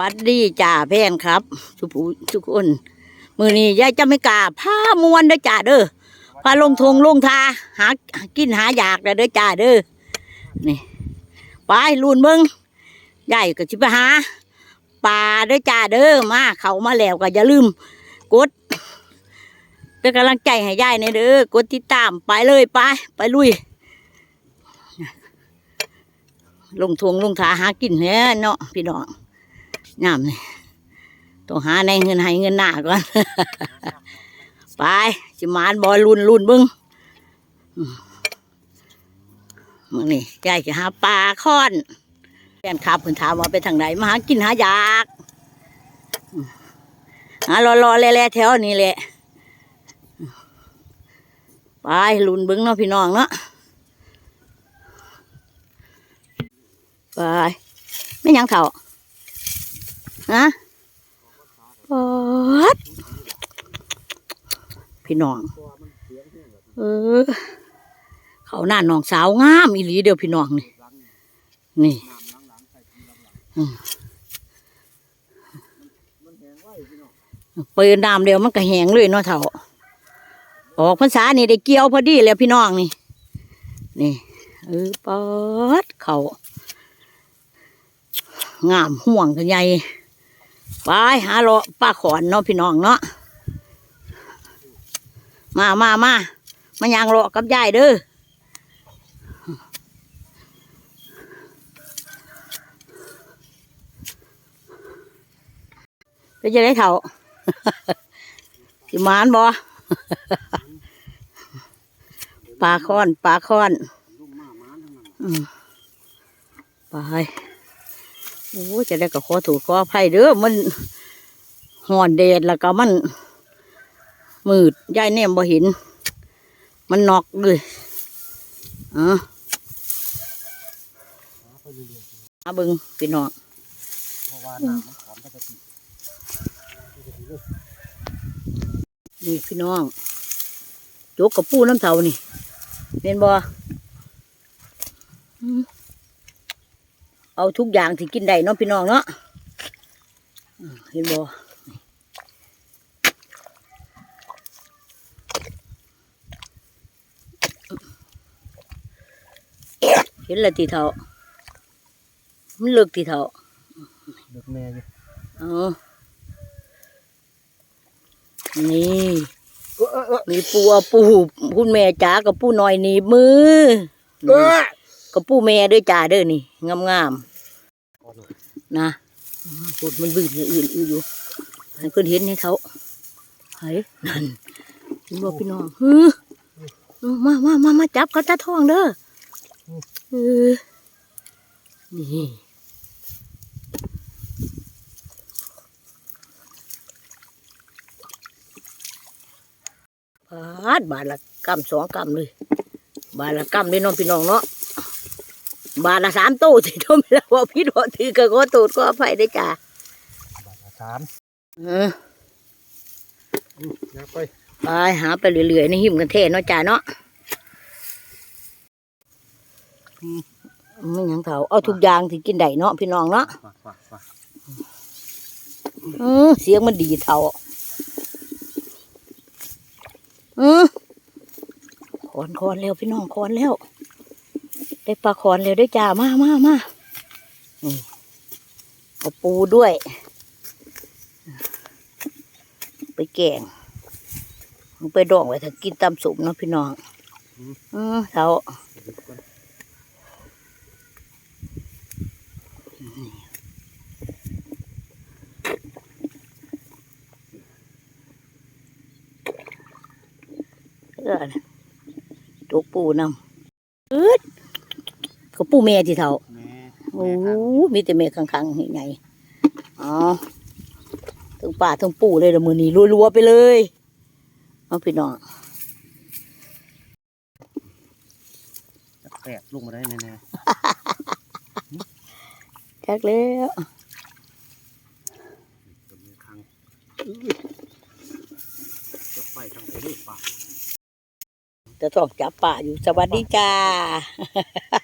วัดดีจ่าแพนครับทุกผู้ทุกคน มือนี้ยายจะไม่กล้าพามวนเด้อจ่าเด้อพาลงทงลงทาหากินหาอยากเด้อเด้อจ่าเด้อนี่ไปลุนเบิงยายก็สิไปหาปลาเด้อจ่าเด้อมาเขามาแล้วก็อย่าลืม กดเป็นกำลังใจให้ยายในอยเด้อกดติดตามไปเลยไปไปลุย ลงทงลงทาหากินแน่เนาะพี่น้อง งามเลยต้องหาในเงินให้เงินหน้าก่อน ไปจิมานบอลุนลุนเบึงอืมมึงนี่ยายจะหาปลาค้อนแฟนขับเพิ่นถามว่าไปทางไหนมาหากินหาอยากอืมหารอรอๆแล่ๆแถวนี้แหละไปลุนเบึงเนาะพี่น้องเนาะไปไม่หยังเถ่า ฮะปอดพี่น้อง เออ เขาหน้าน้องสาวงามอีหลีเดียวพี่น้องนี่ นี่อืมเปิดน้ำเดียวมันก็แหงเลยเนาะเถ่า ออกพรรษานี่ได้เกี่ยวพอดีแล้วพี่น้องนี่ นี่เออปอดเขางามห่วงกันใหญ่ ไปหาเลาะป้าขอนเนาะพี่น้องเนาะมามามามายังเลาะกับยายเด้อไปจะได้เถ่าสิมานบ่ปลาค้อน ปลาค้อน อืมไป โอ้จะได้ก็ขอถูกขออภัยเด้อมันห่อนแดดแล้วก็มัน มืดยายแนมบ่เห็น มันนอกเลยอ๋อมาบิ่งพี่น้องเพราะว่าน้ำมันขอมปกตินี่พี่น้องโจกกับปูน้ำเถานี่เห็นบ่อ เอาทุกอย่างที่กินได้เนาะพี่น้องเนาะอืมเห็นบ่เห็นและตีเถามันเลิกตีเถาเลือกแม่อยู่เออนี่เออเออเออมีปูเอาปูคุณแม่จ๋ากับปูน้อยหนีบมือ เออกับปูแม่ด้วยจ๋าเด้อนี่งามงามๆนะพูดมันบืดอย่างอื่นอื่นอยู่ให้เพื่อนเห็นให้เขาเฮ้ยนั่นเห็นบอกพี่น้องเฮ้อมามามามาจับเขาตาทองเด้อเออนี่บาทบาทละกำสองกำเลย บาทละกำเลยน้องพี่น้องเนาะ บาทละสามตู้สิทุ่มแล้วว่าพี่บอกถือก็ขอตูดก็อภัยได้อจ้าบาทละสามเอออืมอยากไปไปหาไปเรื่อยๆในหิมกันเทเนาะจ้าเนาะไม่หยังเถาเอาทุกอย่างที่กินได้เนาะพี่น้องเนาะฝากฝากฝากเออเสียงมันดีเท่าเออคอนคอนแล้วพี่น้องคอนแล้ว ได้ปลาคอนแล้วได้อจ้ามามามานี่เอาปูด้วย ไปแกงเอาไปดองไว้ถ้ากินตำสุปเนาะพี่น้องเออเท่าเดี๋ยวก่อนเออนะตัวปูนำเอ๊ดก็ ปูแม่ที่เท่าแม่โอ้โหมีแต่เมฆขังๆนี่ไงอ๋อถึงป่าถึงปู่เลยเดี๋ยวมือนี้รัวๆไปเลยเอาพี่น้องแตกลงมาได้แน่แจ็คแล้วๆตัวนี้ครั้งจะไปทางไหนดีป่ะจะต้องจับป่าอยู่สวัสดีจ้าอืมไป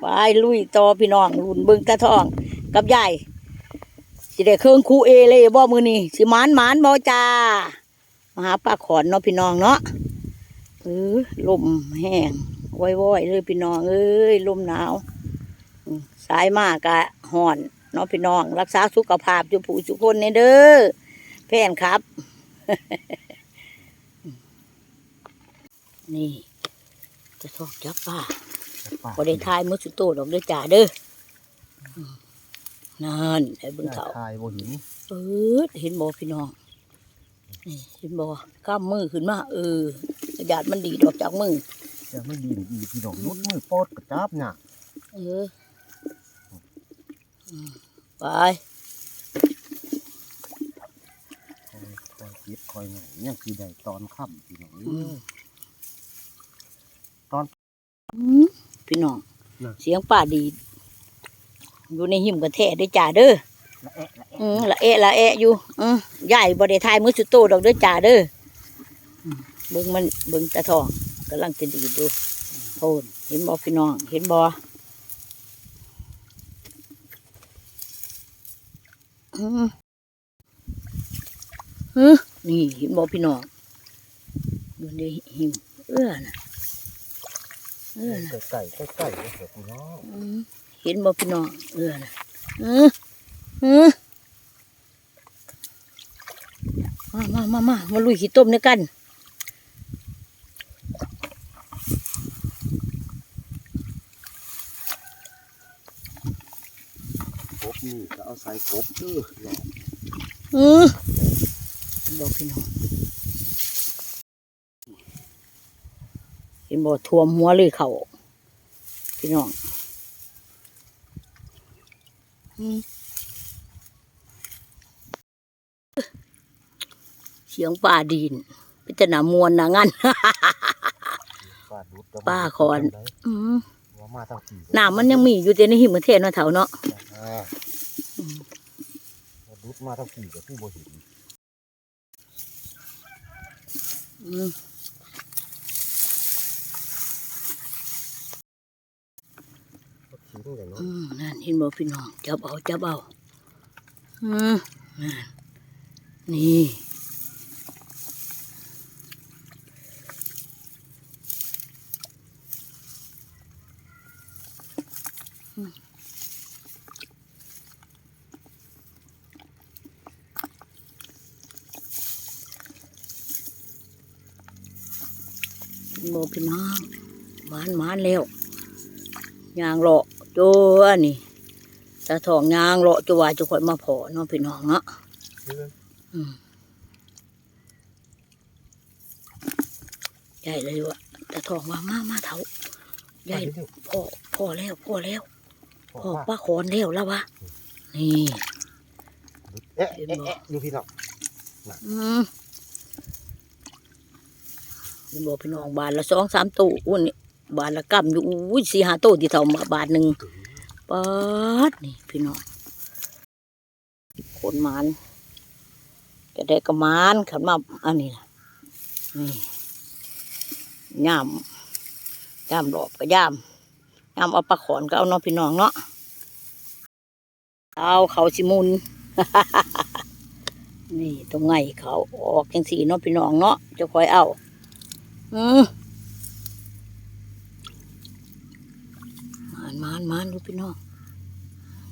ไปลุยต่อพี่น้องลุนเบิ่งตาทอง กับยายสิได้เครื่องคูเอเลยบ่มือนี่สิมานหมานบ่จ้ามาหาปลาขอนเนาะพี่น้องเนาะเออลมแห้งว้อยๆเลยพี่น้องเอ้ยลมหนาวสายมากะห่อนเนาะพี่น้อง รักษาสุขภาพจุผู้จุคนในเด้อแฟนครับ นี่ จะทอกจับป้าป่าพอได้ทายมือสุดโตดอกเด้อจ่าเด้ออืมนั่นไอ้เบิ่งเขาทายบ่หินเปิดเห็นบ่พี่น้องนี่เห็นบ่กล้ามมือขึ้นมาเออกระดาษมันดีดออกจากมือจะไม่ดีอีพี่น้องนุดมือปอดกระจับเนี่ยเอออืมไปคอยคอยคิดคอยไหนยังคือได้ตอนค่ำพี่น้อง เอ้ยอืมพี่น้องน่ะเสียงป่าดีดอยู่ในหิมกระแทเด้อจ่าเด้อละแอะละแอะอืมละเอะละเอะอยู่อืมใหญ่บ่ได้ทายมือสุดโตดอกเด้อจ่าเด้ออืมเบิ่งมันเบิ่งตาทองกำลังจะดีดดูโอนเห็นบ่พี่น้อง เห็นบ่อืมฮึนี่เห็นบ่พี่น้องอยู่ในหิมเอื้อน่ะ เอื้อน่ะไก่ไก่ไก่ไก่เถอะพี่น้องอืมเห็นบ่พี่น้องเอื้อน่ะอืออือมามามามามาลุยขี้ต้มด้วยกันกบนี่ก็เอาใส่กบเด้อหลอกอือเห็นบ่พี่น้องเห็ นบ่ท่วมหัวเลยเขาพี่น้องอืมเสียงป่าดีนพิจารณามวลนะงั้นป้าดุดก็ป้าขอนอืมว่ามาทั้งปีน้ำมันยังมีอยู่แต่ในหิมะเทศเนาะเถาเนาะอ่าดุดมาทั้งปีก็คือบ่เห็น อืมก็ทิ้งเลยเนาะอืมนั่นเห็นบ่พี่น้องจับเอาจับเอาอืมนั่นนี่อืมพี่น้องหวานหวานแล้วยางเลาะตัวนี่ตาทองยางเลาะจะว่าจะค่อยมาพอเนาะพี่น้องเนาะอืมใหญ่เลยวะแต่ทองว่ามามาเถาใหญ่พ่อพ่อแล้วพ่อแล้วพ่อป้าขอนแล้วแล้ววะนี่เอ๊ะเอ๊ะเอ๊ะอยู่พี่น้องอืมเป็นบอกพี่น้องบาทละสองสามตู้อ้วนนี่ บาทละกำอยู่อุ้ยสี่ห้าตู้ที่เท่ามาบาทหนึ่งปาดนี่พี่น้องขนมันจะได้กระมานขันมาอันนี้ล่ะนี่ย่ามย่ามหลอบก็ย่ามย่ามเอาปลาขอนก็เอาเนาะพี่น้องเนาะเอาเขาสิมุน นี่ตรงไงเขาออกจังสีเนาะพี่น้องเนาะจะคอยเอา อืมมานมานมานดูพี่น้อง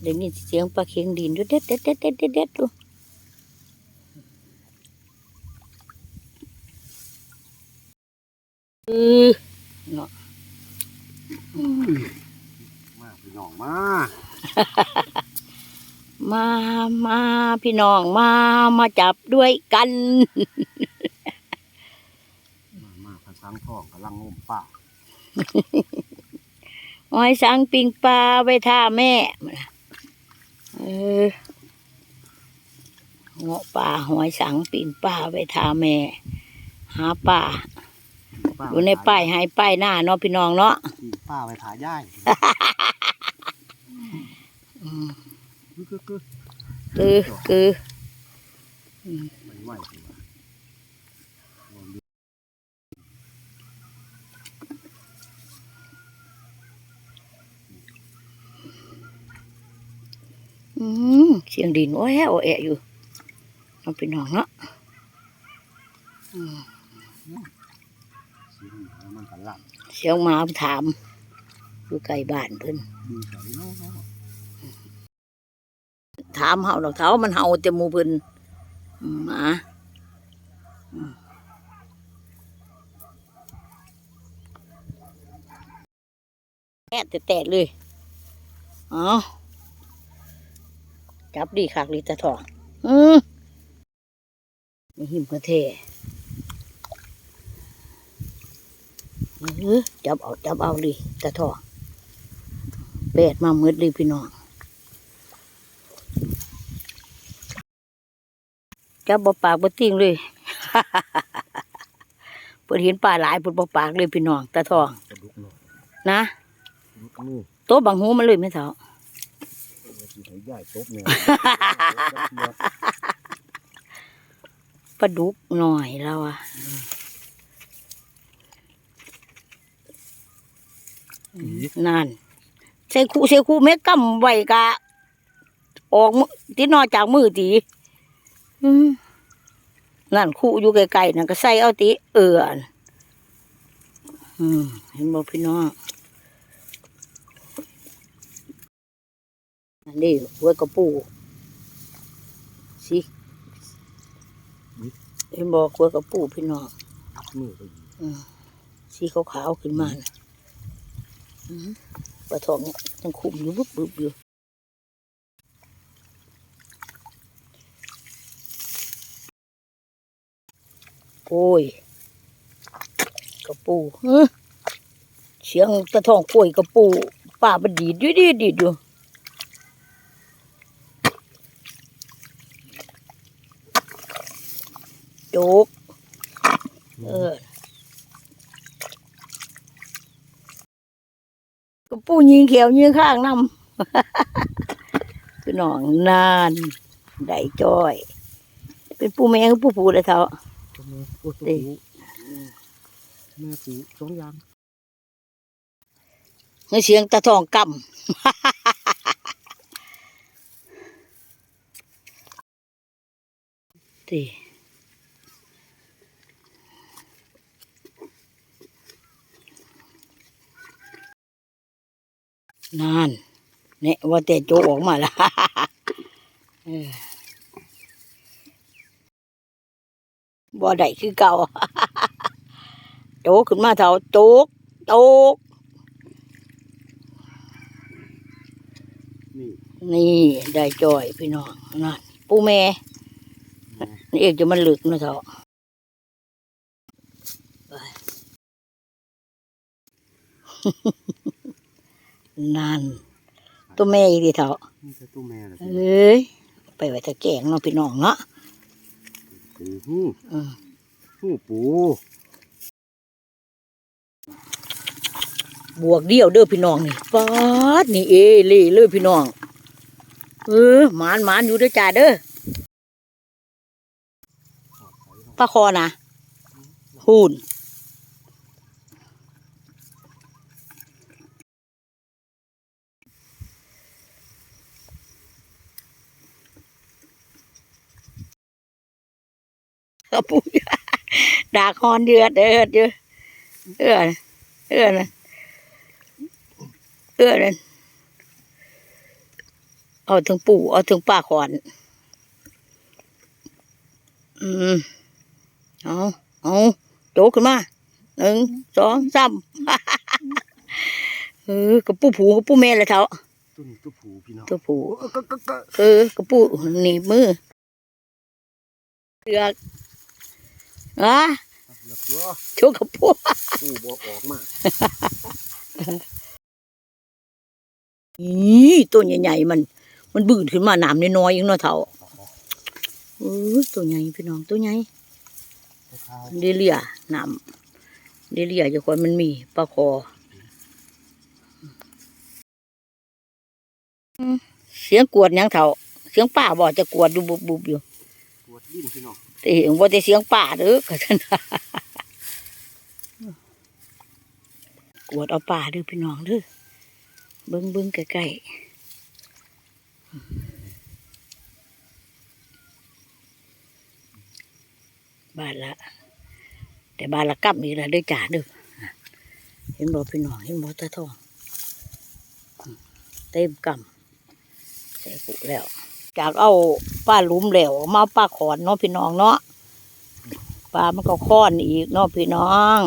เดี๋ยวนี้เสียงปลาเค็งดินดูเด็ดเด็ดเด็ดเด็ดเด็ดเด็ดดูเออเนาะมาพี่น้องมา มามาพี่น้องมามาจับด้วยกัน มามาพันสังทองกำลังงมป่า หอยสังปิงปลาไว้ท่าแม่เออเงาะป่าหอยสังปิงปลาไว้ท่าแม่ หาป่าอยู่ในป้ายให้ป้ายหน้าเนาะพี่น้องเนาะปีนป้าไปผาย่ายอืม คือคือคือ คือคือ มันไหวสิวะ อืม เสียงดินโอ้ยโอ้แอะอยู่มันเป็นหนองเนาะสีเหลืองมันก็หลับเสียงหมาถามอยู่ไกลบ้านเพิ่นดีใจเนาะถามเฮาดอกเท้ามันเฮาแต่หมู่เพิ่นอืมหมาอืมแอะแต่แตะเลยเอ๋อ จับดีคักลีตะทอง อืมนี่หิมกระเทเออจับเอาจับเอาเลยตะทองแปดมามืดเลยพี่น้องจับบ่ปากบ่ติ้งเลยเพิ่นเห็นปลาหลายเพิ่นบ่ปากเลยพี่น้องตาทองกระดุกหน่อยนะดุกมือโตะบังหูมันเลยแม่เฒ่าสี ใหญ่ใหญ่ตบเนี่ยปลาดุกหน่อยแล้วอะนั่นใส่คู่ใส่คู่เม็ดกำไว้กะ ออกมือติดนอกจากมือตีอืมนั่นคู่อยู่ไกลๆนั่นก็ใส่เอาติเอือนอืมเห็นบ่พี่น้อง อันนี้หัวกระปูสิเห็นบ่หัวกระปูพี่น้องมือไปอืมสีขาวๆขึ้นมาน่ะอืมปลาทองเนี่ยยังคุมอยู่บึบบึบอยู่โอ้ยกระปูเฮ้อเสียงตะทองกล้วยกระปูป่ามันดีดอยู่ดีดดีดอยู่ จกเออกระปูยิงเขียวยิงข้างน้ำคือหนองนานได้จ้อย เป็นปูแมงปูปูเลยเท่าตัวแม่ตัวตัวดิปูแม่ปูสองอย่างเงเสียงตะทองกำตี นานเนี่ยว่าแต่โจออกมาละเออบ่ได้คือเก่าโจขึ้นมาเท่าโจกโจกนี่นี่ได้จอยพี่น้องนั่นปูแม่นี่เอกจะมันหลึกนะเถอะไป นั่นตัวแม่อีกดิเถอะนี่คือตัวแม่เลยเอ้ยไปไว้ตะแกงเนาะพี่น้องเนาะปูหูอืมหูปูบวกเดียวเด้อพี่น้องนี่ป๊าดนี่เอเล่เลยพี่น้องเออหมานหมานอยู่เด้อจ้าเด้อปลาคอนะหูน กระปุยดาคอนเดือดเดือดเดือดเออเออนะเออนะเอาถึงปู่เอาถึงป้าขอนอืมเอาเอาโจกขึ้นมาหนึ่งสองสามเออกระปูผูกระปูแม่เลยเถอะตัวนี้ตัวผูพี่น้องตัวผูโอ้ก็ก็ก็เออกระปูหนีบมือเลือก อะเลือกตัวโชกปูบอกออกมาอีตัวใหญ่ๆมัน มันบืนขึ้นมาหนามน้อยๆยังเนาะเท่าเออตัวใหญ่พี่น้องตัวใหญ่เดเลียหนามเดเลียจะคนมันมีปลาคอเสียงกวดยังเท่าเสียงป่าบอกจะกวดอยู่บุบๆอยู่ปวดดิ้นพี่น้อง ตีเห็นว่าแต่เสียงป่าเด้อก็ท่านกวดเอาป่าเด้อพี่น้องเด้อเบิ้งเบิ้งใกล้ๆบ้านละ แต่บ้านละกับนี่ละด้วยจ่าเด้อเห็นบ่พี่น้องเห็นบ่ตาทองเต็มกำใส่กุแล้ว จากเอาป้าหลุมแล้วมาเอาป้าขอนเนาะพี่น้องเนาะปลามันก็ค้อนอีกเนาะพี่น้อง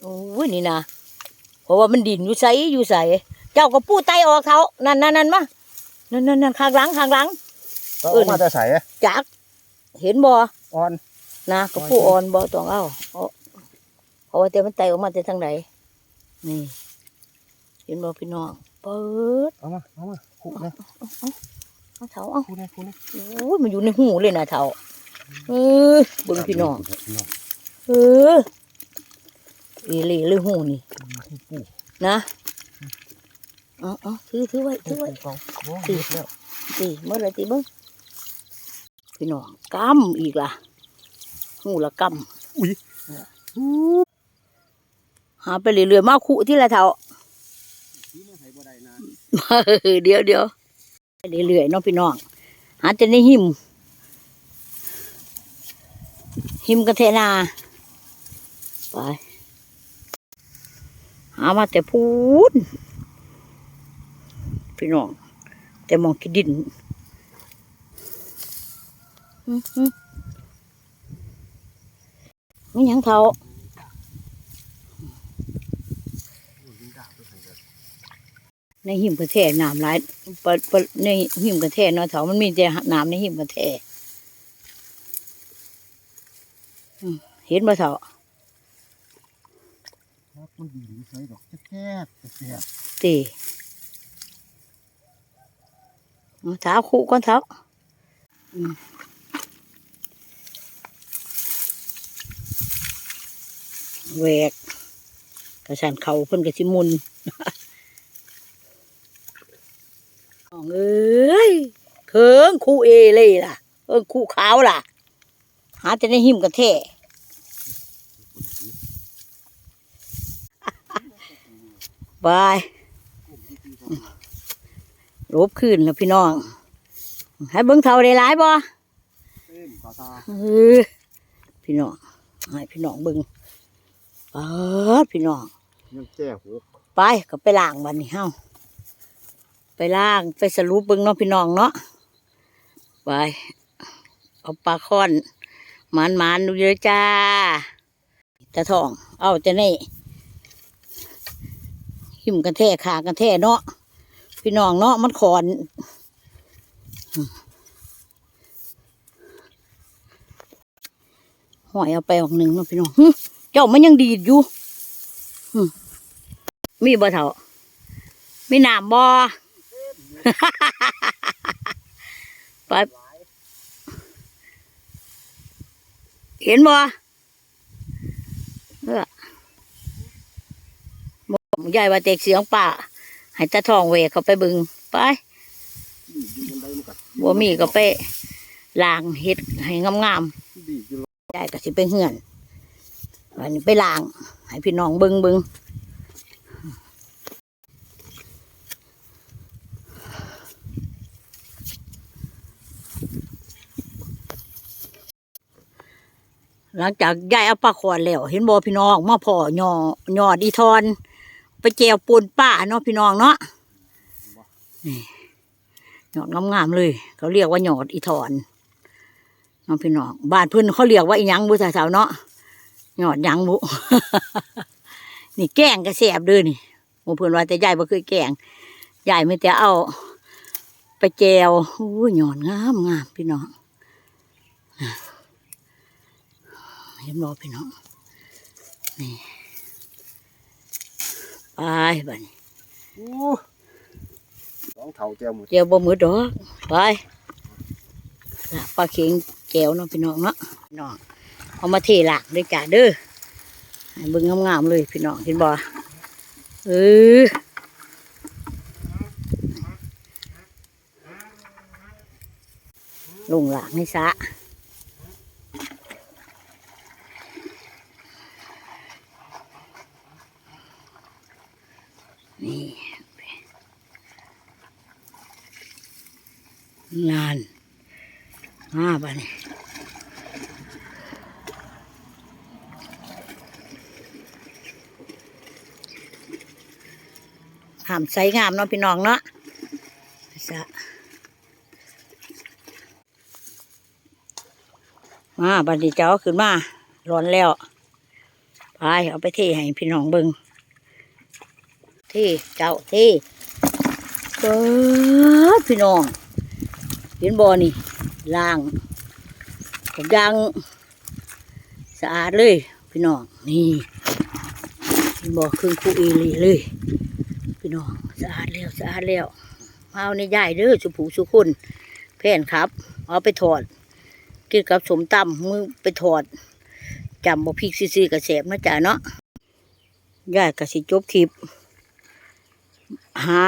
โอ้ยนี่นะเพราะว่ามันดินอยู่ใสอยู่ใสเจ้าก็ปูไตออกเท้านั่นนั่นนั่นมานั่นนั่นนั่นข้างหลังข้างหลังก็เอามาจะใส่จักเห็นบ่อ่อนนะก็ผู้อ่อนบ่ต้องเอาเอาเพราะว่าแต่มันไตออกมาแต่ทางไหนนี่ เห็นบ่พี่น้องเปิดเอามาเอามา คู่นะเอาเท้าเอาคู่นะคู่นะโอ้ยมันอยู่ในหูเลยนะเท้าเออเบิ่งพี่น้องพี่น้องเออเอเล่เลยหูนี่นะเอาเอาถือถือไว้ถือไว้เขาโอ้ยแล้วตีเมื่อไรตีเบิ้งพี่น้องกำอีกล่ะหูละกำอุ้ยหาไปเรื่อยๆมาคู่ที่ละเท้า เดี๋ยวเดี๋ยวเรื่อยๆน้องพี่น้องหาจะในหิม หิมกันเทนาไปหามาแต่พูนพี่น้อง แต่มองกินดินอืมอืมไม่ยังเท่า ในหิมกระแทกน้ำหลายปะปะในหิมกระแทกเนาะเถามันมีแต่น้ำในหิมกระแทกอืมเห็นบ่เถาครับมันดีใส่ดอกแจ๊กแจ๊กตีเอาเท้าคู่ก่อนเท้าอืมแหวกกระชันเขาเพิ่นกระชิมุนน้ องเอ้ยเคิงคู่เอเลยล่ะ เออคู่ขาวล่ะ หาแต่ในหิมกระแทกบายรูปขึ้นแล้วพี่น้อง ให้เบิ้งเท่าได้หลายบ่เต้นต่อตาเออพี่น้องให้พี่น้องเบิ้งเปิดพี่น้องยังแจ้หัวไปก็ไปล้างวันนี้เฮา ไปล้างไปสรุปเบิ้งเนาะพี่น้องเนาะไปเอาปลาค้อนหมันหมันๆดูเยอะจ้าตะทอง เอาจะนี่หิมกันแท่ขากันแท่เนาะพี่น้องเนาะมันขอนหอยเอาไปออกหนึ่งเนาะพี่น้องเจ้ามันยังดีดอยู่มีบ่เถ่ามีหนามบ่ ไปเห็นบ่เออบอกยายว่าเตกเสียงป่าให้ตาทองเวกเขาไปเบึงไปดีอยู่บนใดมันก็บ่มีก็ไปล้างเฮ็ดให้งามดีอยู่ๆยายก็สิไปเหือนวันนี้ไปล้าง ให้พี่น้องเบิงเบิง หลังจากยายเอาปลาขวดแล้ว เห็นบ่พี่น้องมาพ่อยอยอดีทอน ไปแจวปูนป้าเนาะพี่น้องเนาะนี่หยอดงามๆเลย เขาเรียกว่าหยอดอีทอนน้องพี่น้องบ้านเพิ่นเขาเรียกว่าอีหยังบุษสาวเนาะหยอดหยังบุนี่แกงกระแสบเด้อนี่หมู่เพิ่อนว่าแต่ยายบ่เคยแกงยายไม่แต่เอา ไปแจวอู้ยหยอดงามงามพี่น้อง เห็นบ่พี่น้องนี่ไปบัดนี้อู้สองเท่าแจ้วหมดเจียวบ่มือดอกไปละปลาเข็งแก้วเนาะพี่น้องเนาะพี่น้องเอามาเทหลากด้วยจ้าเด้อให้เบิ่งงามๆเลยพี่น้องเห็นบ่เออลงหลากให้ซะ นี่งานมาปะนี่หามไซงามเนาะพี่น้องเนาะจะมาบันดีเจ้าขึ้นมาร้อนแล้ว ไป เอาไปเทให้พี่น้องเบิง่ง ทเจ้าเทเปิดพี่น้อง เห็นบอนี่ล้างกับยางสะอาดเลยพี่น้องนี่เห็นบอครื่งคูเอหลีเลย พี่น้องสะอาดแล้วสะอาดแล้วมาเอาในย่ายเด้อสุผูสุคนแผ่นครับ เอาไปถอดกินกับสมตำมือไปถอดจำบ่พริกซื่อๆกับแสบนะจ๊ะเนาะย่ายกสิจบคลิป หา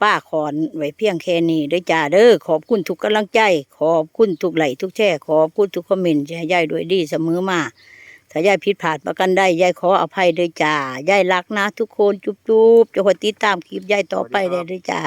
ป้าขอนไว้เพียงแค่นี้ด้วยจ้าเด้อขอบคุณทุกกำลังใจ ขอบคุณทุกไหลทุกแช่ขอบคุณทุกคอมเมนต์ให้ยายด้วยดีเสมอมาถ้ายายผิดพลาดประกันได้ยายขออภัยด้วยจ้ายายรักนะ ทุกคนจุ๊บๆจะคอยติดตามคลิปยายต่อไปได้ด้วยจ้า